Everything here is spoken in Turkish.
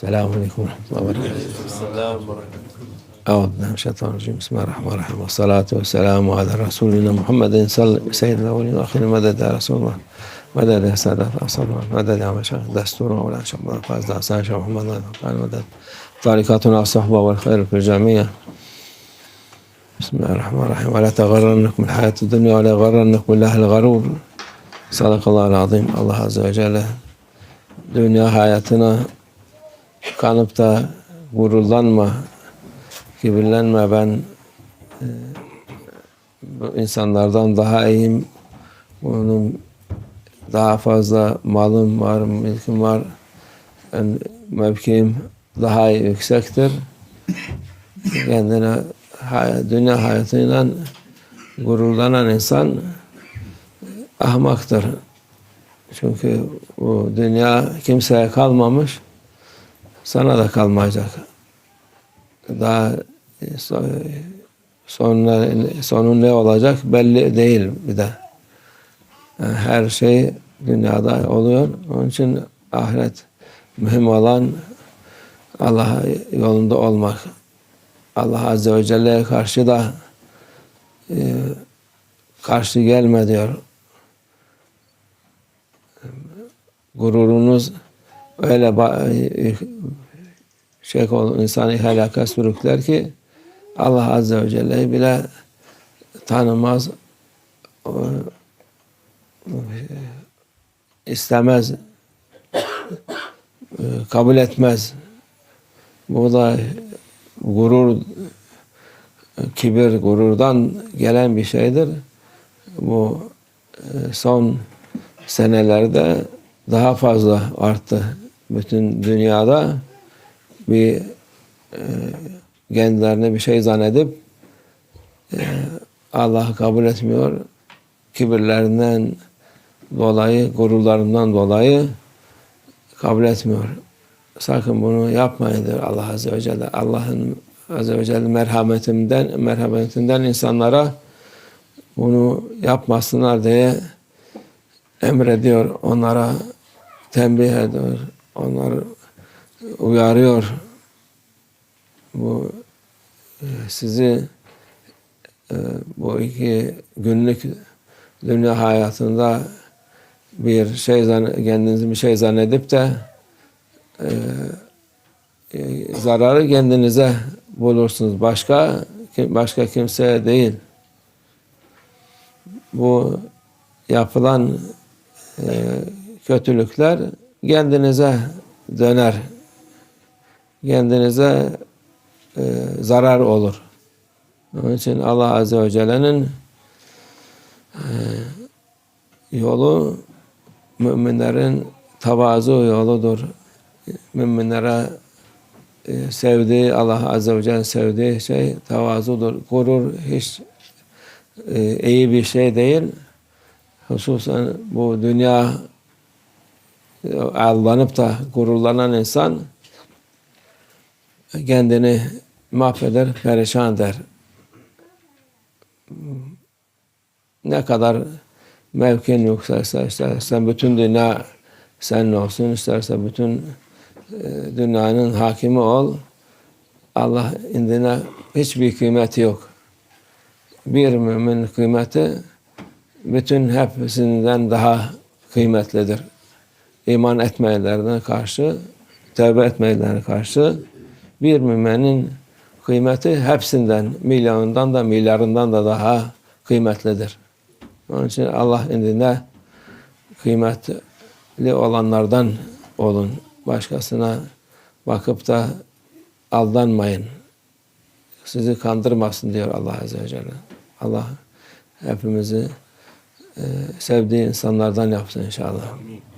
Selamun Aleyküm ve Rahmetullahi ve Berekatuhu. Selam ورحمة أعوذ بالله من الشيطان الرجيم. بسم الله الرحمن الرحيم. والصلاة والسلام على رسولنا محمد صلى سيد الأولين والآخرين مدد يا رسول الله. مدد يا سادات أصل مدد يا مشايخ. دستور شيخ الله. فاز حسن شيخ محمد الله تعالى مدد طريقتنا الصحبة والخير في الجميع. بسم الله الرحمن الرحيم. ولا تغرنكم الحياة الدنيا ولا يغرنكم بالله الغرور. صدق الله العظيم. Azze ve Celle dünya hayatına kanıp da gururlanma, kibirlenme ben e, insanlardan daha iyiyim. Bunun daha fazla malım var, mülküm var. Ben, mevkiim daha yüksektir. Kendine dünya hayatıyla gururlanan insan ahmaktır. Çünkü bu dünya kimseye kalmamış, sana da kalmayacak daha so- sonuna, sonu ne olacak belli değil bir de. Yani her şey dünyada oluyor. Onun için ahiret mühim olan Allah yolunda olmak. Allah Azze ve Celle'ye karşı da e, karşı gelme diyor. Gururunuz öyle ba- şey ol, insanı helaka sürükler ki Allah Azze ve Celle'yi bile tanımaz, istemez, e, kabul etmez. Bu da gurur, kibir, gururdan gelen bir şeydir. Bu e, son senelerde daha fazla arttı. Bütün dünyada bir e, kendilerine bir şey zannedip e, Allah'ı kabul etmiyor. Kibirlerinden dolayı, gururlarından dolayı kabul etmiyor. Sakın bunu yapmayın diyor Allah Azze ve Celle. Allah'ın Azze ve Celle merhametinden, merhametinden insanlara bunu yapmasınlar diye emrediyor. Onlara tembih ediyor. Onları uyarıyor. Bu e, sizi e, bu iki günlük dünya hayatında bir şey kendinizi bir şey zannedip de e, zararı kendinize bulursunuz. Başka başka kimseye değil. Bu yapılan e, kötülükler kendinize döner. Kendinize e, zarar olur. Onun için Allah Azze ve Celle'nin e, yolu müminlerin tavazu yoludur. Müminlere e, sevdiği, Allah Azze ve Celle sevdiği şey tavazudur. Gurur hiç e, iyi bir şey değil. Hususen bu dünya aldanıp da gururlanan insan kendini mahveder, perişan eder. Ne kadar mevkin yükselse, istersen bütün dünya senin olsun, isterse bütün e, dünyanın hakimi ol. Allah indine hiçbir kıymeti yok. Bir mümin kıymeti bütün hepsinden daha kıymetlidir iman etmeyenlerine karşı, tövbe etmeyenlerine karşı bir müminin kıymeti hepsinden, milyonundan da milyarından da daha kıymetlidir. Onun için Allah indinde kıymetli olanlardan olun. Başkasına bakıp da aldanmayın. Sizi kandırmasın diyor Allah Azze ve Celle. Allah hepimizi e, sevdiği insanlardan yapsın inşallah. Amin.